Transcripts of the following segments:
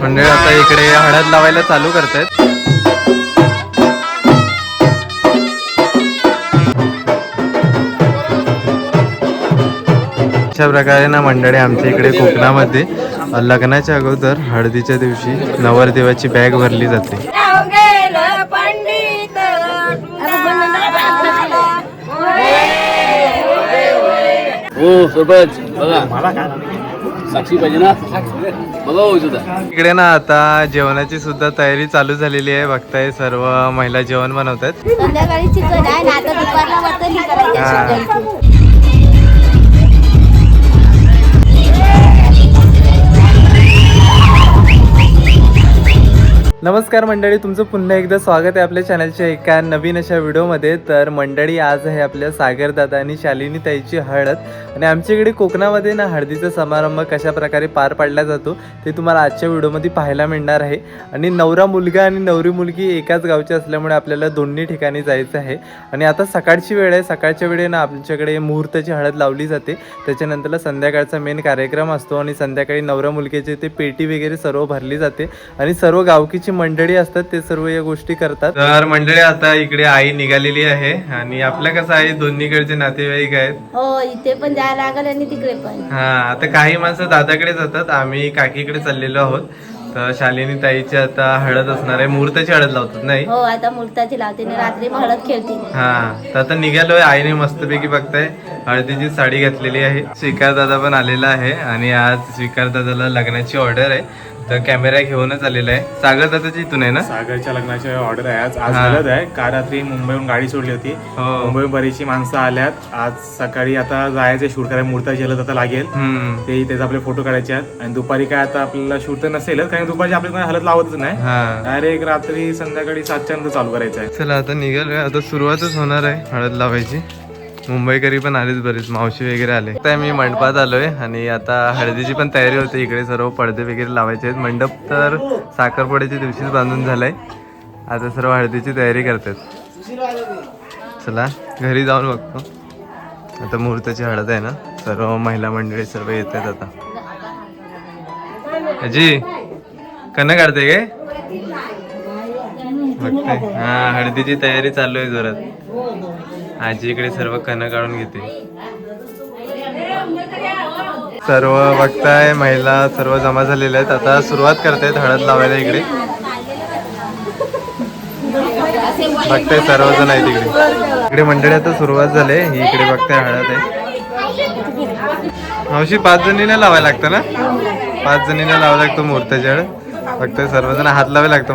म्हणजे आता इकडे हळद लावायला चालू करतायत. अशा प्रकारे ना मंडळी आमच्या इकडे कोकणामध्ये लग्नाच्या अगोदर हळदीच्या दिवशी नवरदेवाची बॅग भरली जाते. हो बघा. साक्षी पाहिजे ना? इकडे ना आता जेवणाची सुद्धा तयारी चालू झालेली आहे. बघताय सर्व महिला जेवण बनवतात नमस्कार मंडळी तुमचं पुन्हा एकदा स्वागत आहे आपल्या चॅनलच्या एका नवीन अशा व्हिडिओमध्ये. तर मंडळी आज आहे आपल्या सागरदादा आणि शालिनी ताईची हळद. आणि आमच्या इकडे कोकणामध्ये ना हळदीचा समारंभ कशा प्रकारे पार पाडला जातो ते तुम्हाला आजच्या व्हिडिओमध्ये पाहायला मिळणार आहे. आणि नवरा मुलगा आणि नवरी मुलगी एकाच गावचे असल्यामुळे आपल्याला दोन्ही ठिकाणी जायचं आहे. आणि आता सकाळची वेळ आहे. सकाळच्या वेळे ना आमच्याकडे मुहूर्ताची हळद लावली जाते. त्याच्यानंतरला संध्याकाळचा मेन कार्यक्रम असतो आणि संध्याकाळी नवरा मुलगीचे ते पेटी वगैरे सर्व भरली जाते. आणि सर्व गावकीची मंडळी असतात ते सर्व या गोष्टी करतात. तर मंडळी आता इकडे आई निघालेली आहे आणि आपल्या कसं आहे दोन्हीकडचे नातेवाईक आहेत. हो इथे पण जायला लागल आणि तिकडे पण. हा आता काही माणसं दादाकडे जातात आम्ही काकीकडे चाललेलो आहोत. तर शालिनी ताईची आता हळद असणार आहे मुहूर्ताची हळद लावतात नाही? हो आता मूर्ताची लावते आणि रात्री मग हळद खेळते. हा तर आता निघालोय आईने मस्तपैकी बघताय हळदीची साडी घातलेली आहे. स्वीकार दादा पण आलेला आहे आणि आज स्वीकार दादाला लग्नाची ऑर्डर आहे. तर कॅमेरा घेऊनच आलेला आहे. सागर दादाची इथून आहे ना? सागरच्या लग्नाची ऑर्डर आहे. आज आज हा. आहे. काल रात्री मुंबईहून गाडी सोडली होती. हो. मुंबईहून बरीचशी माणसं आल्यात. आज सकाळी आता जायचं शूट करायला मुहूर्ताची हळद आता लागेल. हम्म. ते त्याचे आपले फोटो काढायचे आहेत. आणि दुपारी काय आता आपल्याला शूट तर नसेलच कारण दुपारी आपल्याला कोणी हळद लावतच नाही. हा. डायरेक्ट रात्री संध्याकाळी सातच्या नंतर चालू करायचं आहे. चला आता निघालोय. आता सुरुवातच होणार आहे हळद लावायची. मुंबईकरी पण आलेच बरेच मावशी वगैरे आले. आता मी मंडपात आलोय आणि आता हळदीची पण तयारी होते. इकडे सर्व पडदे वगैरे लावायचे आहेत. मंडप तर साखरपुड्याच्या दिवशीच बांधून झालाय. आता सर्व हळदीची तयारी करतात. चला घरी जाऊन बघतो. आता मुहूर्ताची हळद आहे ना? सर्व महिला मंडळी सर्व येत आहेत आता. अजी कन्न काढते काय? बघते. हा हळदीची तयारी चालू आहे जोरात. आजी इकडे सर्व कण काढून घेते. सर्व बघताय महिला सर्व जमा झालेल्या आहेत. आता सुरुवात करतायत हळद लावायला इकडे. बघताय सर्वजण आहेत इकडे. इकडे मंडळी आता सुरुवात झाली. ही इकडे बघताय हळद आहे. मावशी पाच जणीला लावायला लागतं ना? पाच जणीला लावायला लागतो मुहूर्ताची हळद. फक्त सर्वजण हात लावायला लागतं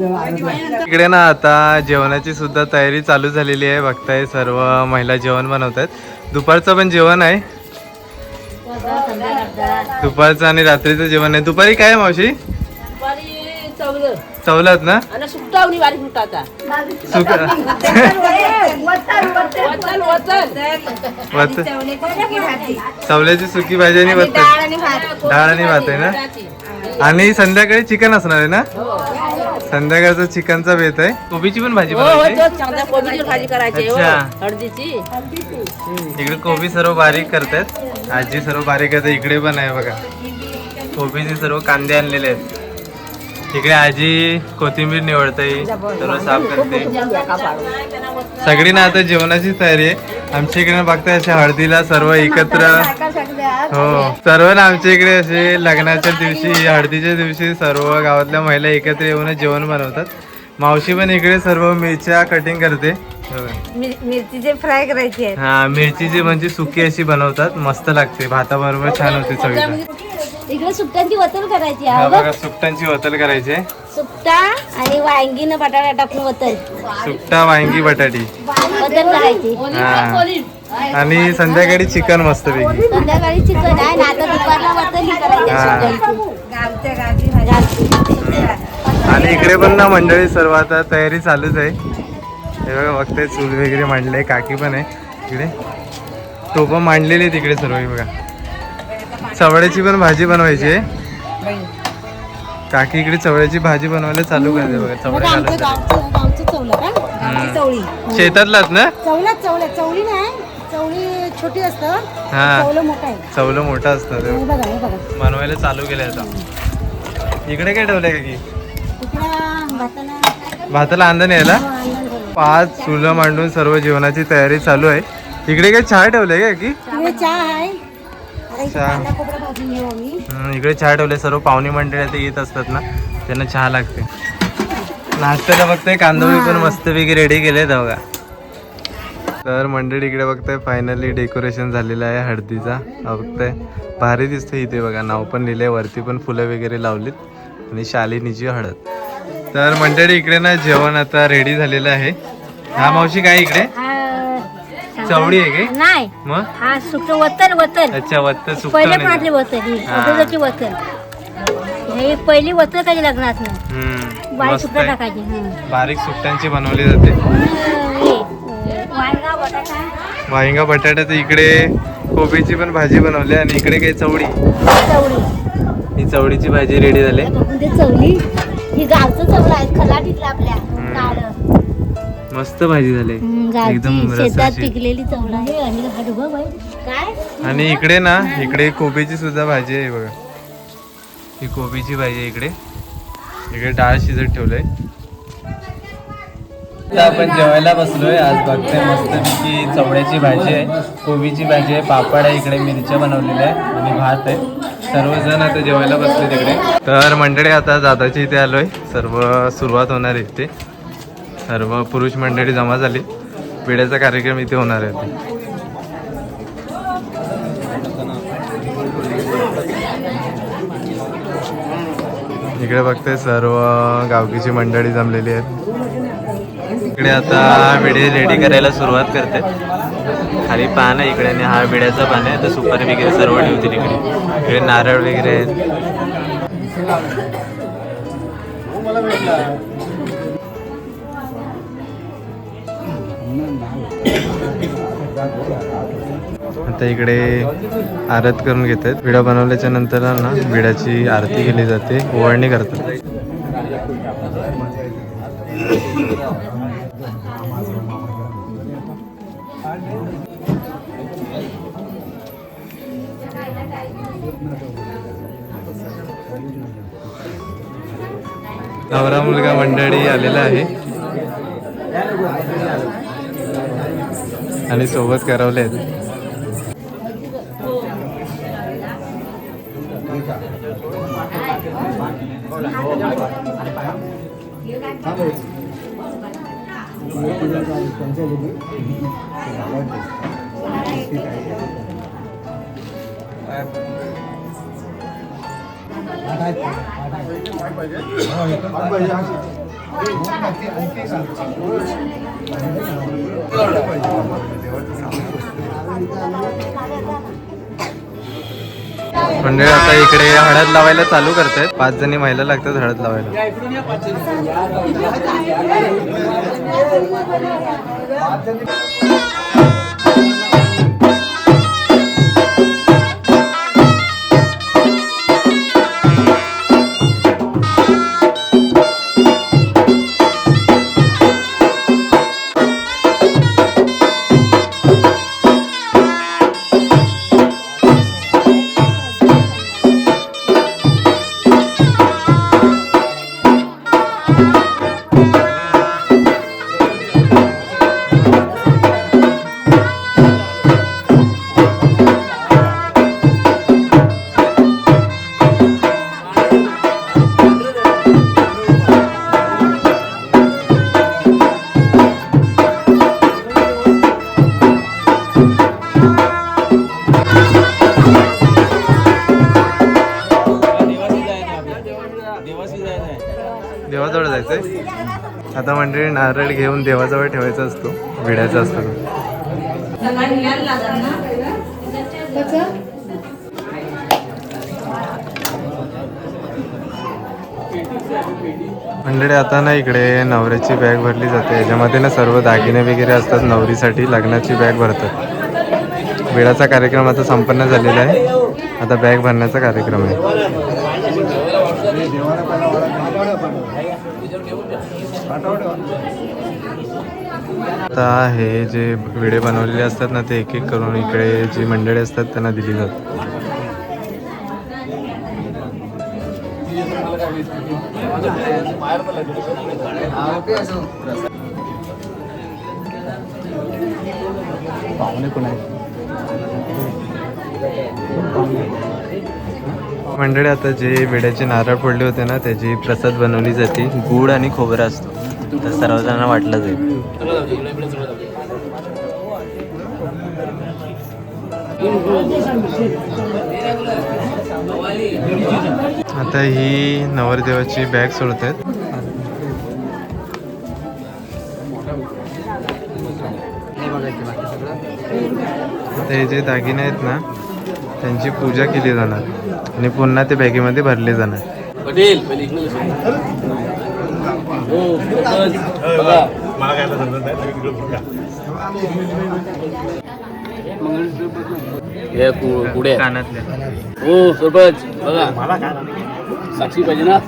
इकडे ना आता जेवणाची सुद्धा तयारी चालू झालेली आहे. बघताय सर्व महिला जेवण बनवत आहेत दुपारचं पण जेवण आहे. दुपारचं आणि रात्रीचं जेवण आहे. दुपारी काय मावशी? चवलत ना? चवल्याची सुकी भाजी आणि डाळ आणि भात. आहे ना? आणि संध्याकाळी चिकन असणार आहे ना? संध्याकाळचं चिकनचा बेत आहे. कोबीची पण भाजी हो हो बनवायची? तोच चांगला कोबीची भाजी करायची. हो अच्छा. हळदीची. इकडे कोबी सर्व बारीक करतात आजी सर्व बारीक करते इकडे पण आहे बघा. कोबीचे सर्व कांदे आणलेले आहेत. इकडे आजी कोथिंबीर निवडते सर्व साफ करते. सगळी ना आता जेवणाची तयारी आहे. आमच्या इकडे बघताय अशा हळदीला सर्व एकत्र. हो सर्व ना आमच्या इकडे असे लग्नाच्या दिवशी हळदीच्या दिवशी सर्व गावातल्या महिला एकत्र येऊन जेवण बनवतात. मावशी पण इकडे सर्व मिरच्या कटिंग करते. बघा. मिरचीचे फ्राय करायची हा मिरचीची म्हणजे सुकी अशी बनवतात. मस्त लागते. भाताबरोबर छान होते चवीला इकडे सुट्ट्यांची वतन करायची हा बघा सुकटांची वतल करायचे सुट्टा आणि वांगीनं बटाटा टाकून वतन. सुकटा वांगी बटाटी. वतन करायची. हा. आणि संध्याकाळी चिकन मस्त पैकी. संध्याकाळी चिकन आहे ना आता दुपारला वतन ही करायची हा. आणि इकडे पण ना मंडळी सर्व आता तयारी चालूच आहे. हे बघा बघताय चूल वगैरे मांडले काकी पण आहे. इकडे. टोपं मांडलेली आहेत इकडे सर्व हे बघा. चवड्याची पण भाजी बनवायची काकी इकडे चवळ्याची भाजी बनवायला चालू करते बघा चवळ्या शेतातलाच ना? चवल्यात चवल्यात चवळी नाही. चवळी छोटी असतं. हा. चवलं मोठं असतं बनवायला चालू केलंय आता. इकडे काय ठेवलंय काकी? भाताला यायला? हो, बघा. पाच चुलं मांडून सर्व जेवणाची तयारी चालू आहे. इकडे काय चहा ठेवलंय का की चहा आहे. चहा. हम्म, इकडे चहा ठेवले सर्व पाहुणे मंडळी आता येत असतात ना त्यांना चहा लागते. नाश्त्याला बघताय कांदोळी पण मस्तपैकी रेडी केले बघा. तर मंडळी इकडे बघताय फायनली डेकोरेशन झालेलं आहे हळदीचा. हा बघताय. भारी दिसते इथे बघा नाव पण लिहिलंय वरती पण फुलं वगैरे लावलीत आणि शालिनीची हळद. तर मंडळी इकडे ना जेवण आता रेडी झालेलं आहे. हा मावशी काय इकडे? चवडी आहे काय नाही. मग? हा सुक वतन वतन. अच्छा वत्त पहिल्या सुकट पाटली वतन ही हा. अगोदरची वतन. हे पहिली वतन कधी लग्नात नाही. बाई मस्त आहे. टाकायची हं. बारीक सुकट्यांची बनवली जाते. हे, अं, वांगा बटाटा. वाहिंगा बटाट्याचं इकडे कोबीची पण भाजी बनवली आणि इकडे काही चवडी चवळी. ही चवडीची भाजी रेडी झाली. चवली ही गावचं चवलं आहे खलाटीतलं आपल्या. मस्त भाजी झाली. एकदम आणि इकडे ना इकडे कोबीची सुद्धा भाजी आहे बघा. ही कोबीची भाजी आहे इकडे. इकडे डाळ शिजत ठेवलंय. आता आपण जेवायला बसलोय. आज बघतोय मस्तपैकी चवड्याची भाजी आहे. कोबीची भाजी आहे. पापड आहे इकडे. मिरच्या बनवलेल्या आहे आणि भात आहे. सर्वजण आता जेवायला बसले तिकडे तर मंडळी आता दादाच्या इथे आलोय. सर्व सुरुवात होणार आहे इथे. सर्व पुरुष मंडळी जमा झाली. पिढ्याचा कार्यक्रम इथे होणार आहे. इकडे बघते सर्व गावकीची मंडळी जमलेली आहेत. इकडे आता विडे रेडी करायला सुरुवात करते. खाली पान आहे इकडे आणि हा विड्याचा पान आहे. तर सुपारी वगैरे सर्व ठेवतील इकडे. इकडे नारळ वगैरे आहेत. हो, आता इकडे आरत करून घेत आहेत विडा बनवल्याच्या नंतर ना विड्याची आरती केली जाते. ओवाळणी करतात. नवरा मुलगा मंडळी आलेला आहे. आणि सोबत करवले आहेत म्हणजे आता इकडे हळद लावायला चालू करतायत. पाच जणी महिला लागतात हळद लावायला. देवाजवळ आता मंडळी नारळ घेऊन देवाजवळ ठेवायचा असतो विड्याचा असतो. मंडळी आता ना इकडे नवऱ्याची बॅग भरली जाते. याच्यामध्ये ना सर्व दागिने वगैरे असतात नवरीसाठी लग्नाची बॅग भरतात. वेळाचा कार्यक्रम आता संपन्न झालेला आहे. आता बॅग भरण्याचा कार्यक्रम आहे. आता हे जे विडे बनवलेले असतात ना ते एक एक करून इकडे जी मंडळी असतात त्यांना दिली जातात. मंडळी आता जे वेड्याचे नारळ पडले होते ना त्याची प्रसाद बनवली जाते. गुड आणि खोबरा असतो. तर सर्वजणांना वाटलं जाईल. आता ही नवरदेवाची बॅग सोडत आहेत आता हे जे दागिने आहेत ना त्यांची पूजा केली जाणार आणि पुन्हा ते बॅगेमध्ये भरले जाणार. पटेल द्या. हो बघा. हे सरपंच बघा मला काय नाही. साक्षी पाहिजे ना?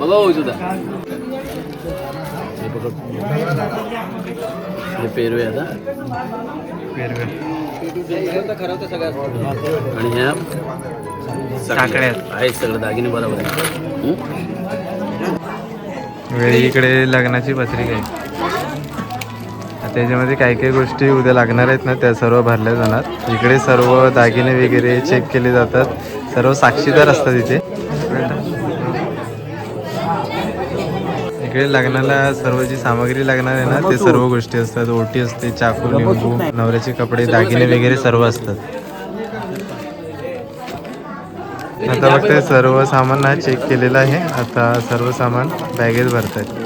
बघा हो सुद्धा. हे पेरवे आता. पेरवे. आणि ह्या टाकळ्या. आहेत सगळं दागिने बरोबर आहे? वेळी इकडे लग्नाची पत्रिका आहे. आता याच्यामध्ये काही काही गोष्टी उद्या लागणार आहेत ना त्या सर्व भरल्या जाणार. इकडे सर्व दागिने वगैरे चेक केले जातात. सर्व साक्षीदार असतात इथे. इकडे लग्नाला सर्व जी सामग्री लागणार आहे ना ते सर्व गोष्टी असतात. ओटी असते चाकू लिंबू नवऱ्याचे कपडे दागिने वगैरे सर्व असतात. आता फक्त सर्व सामान हा चेक केलेलं आहे. आता सर्व सामान बॅगेत भरत आहेत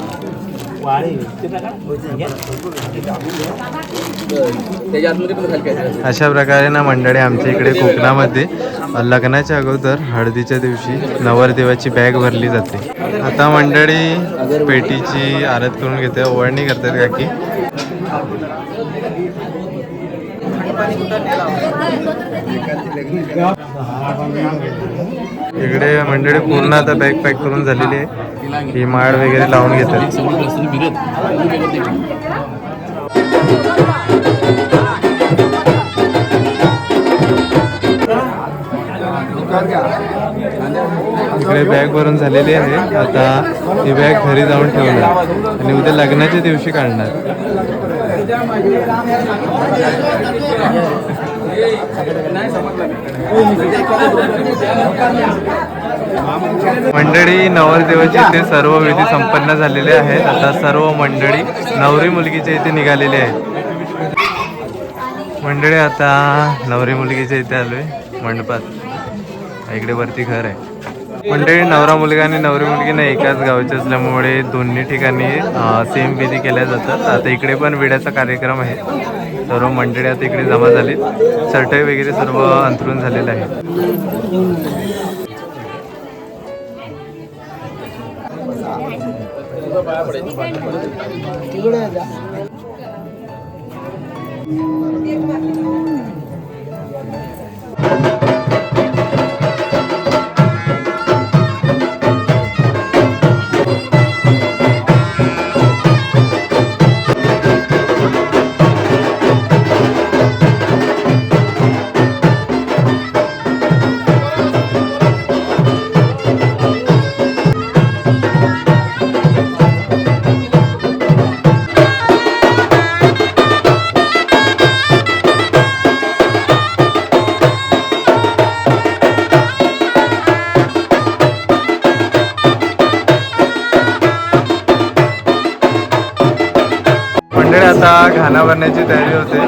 अशा प्रकारे ना मंडळी आमच्या इकडे कोकणामध्ये लग्नाच्या अगोदर हळदीच्या दिवशी नवरदेवाची बॅग भरली जाते. आता मंडळी पेटीची आरत करून घेते. ओवाळणी करतात काकी. इकडे मंडळी पूर्ण आता बॅग पॅक करून झालेली आहे. ही माळ वगैरे लावून घेतात. इकडे बॅग भरून झालेली आहे. आता ही बॅग घरी जाऊन ठेवणार. आणि उद्या लग्नाच्या दिवशी काढणार. मंडळी नवरदेवाची इथे सर्व विधी संपन्न झालेले आहेत. आता सर्व मंडळी नवरी मुलगीच्या इथे निघालेले आहेत. मंडळी आता नवरी मुलगीच्या इथे आलोय. मंडपात. इकडे वरती घर आहे. मंडळी नवरा मुलगा आणि नवरी मुलगी ना एकाच गावचे असल्यामुळे दोन्ही ठिकाणी सेम विधी केल्या जातात. आता इकडे पण विड्याचा कार्यक्रम आहे. सर्व मंडळी आता इकडे जमा झाली चटई वगैरे सर्व अंतरून झालेलं आहे. मंडळी घाणा भरण्याची तयारी होते.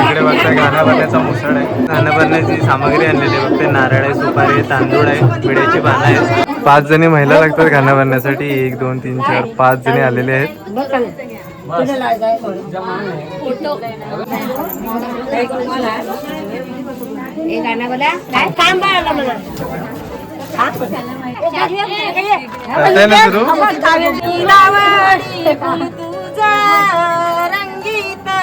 इकडे बघता घाणा भरण्याचा मुसळ आहे. घाणा भरण्याची सामग्री आणलेली आहे. बघते नारळ आहे सुपारी तांदूळ आहे पिढ्याची पानं आहेत. पाच जणी महिला लागतात घाणा भरण्यासाठी. एक दोन तीन चार पाच जणी आलेले आहेत. सुरू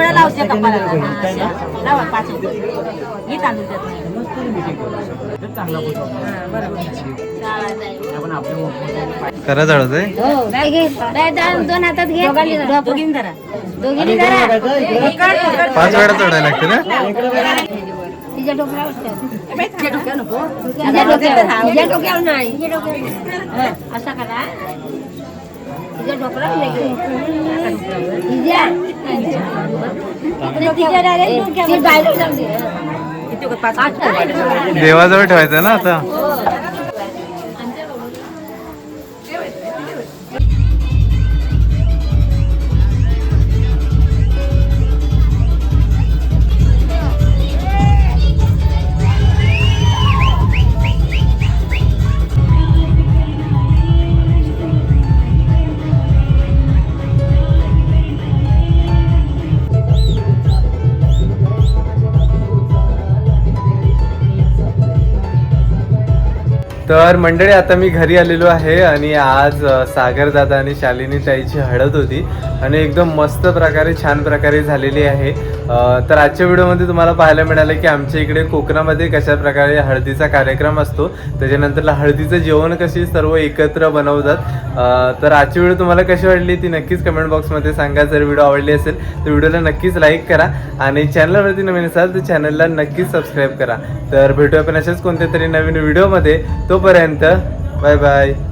वेळा लावते कपाळाला. लावा पाच हे तांदूळ देत करा जळत आहे दोन हातात घे. दोघींनी धरा. दोघींनी धरा. पाच वेळा चढायला लागते ना? तिच्या डोक्यावर ठेव. तिच्या डोक्यावर नाही तिच्या डोक्यावर हं, तिच्या डोक्यावर नाही. तिच्या डोक्यावर. करा. देवाजवळ ठेवायचं ना आता? तर मंडळी आता मी घरी आलेलो आहे आणि आज सागरदादा आणि शालिनी ताईची हळद होती आणि एकदम मस्त प्रकारे छान प्रकारे झालेली आहे. तर आजच्या व्हिडिओमध्ये तुम्हाला पाहायला मिळालं की आमच्या इकडे कोकणामध्ये कशा प्रकारे हळदीचा कार्यक्रम असतो. त्याच्यानंतरला हळदीचं जेवण कशी सर्व एकत्र बनवतात. तर आजची व्हिडिओ तुम्हाला कशी वाटली ती नक्कीच कमेंट बॉक्समध्ये सांगा. जर व्हिडिओ आवडली असेल तर व्हिडिओला नक्कीच लाईक करा आणि चॅनलवरती नवीन असाल तर चॅनलला नक्कीच सबस्क्राईब करा. तर भेटूया आपण अशाच कोणत्या तरी नवीन व्हिडिओमध्ये. तोपर्यंत बाय बाय.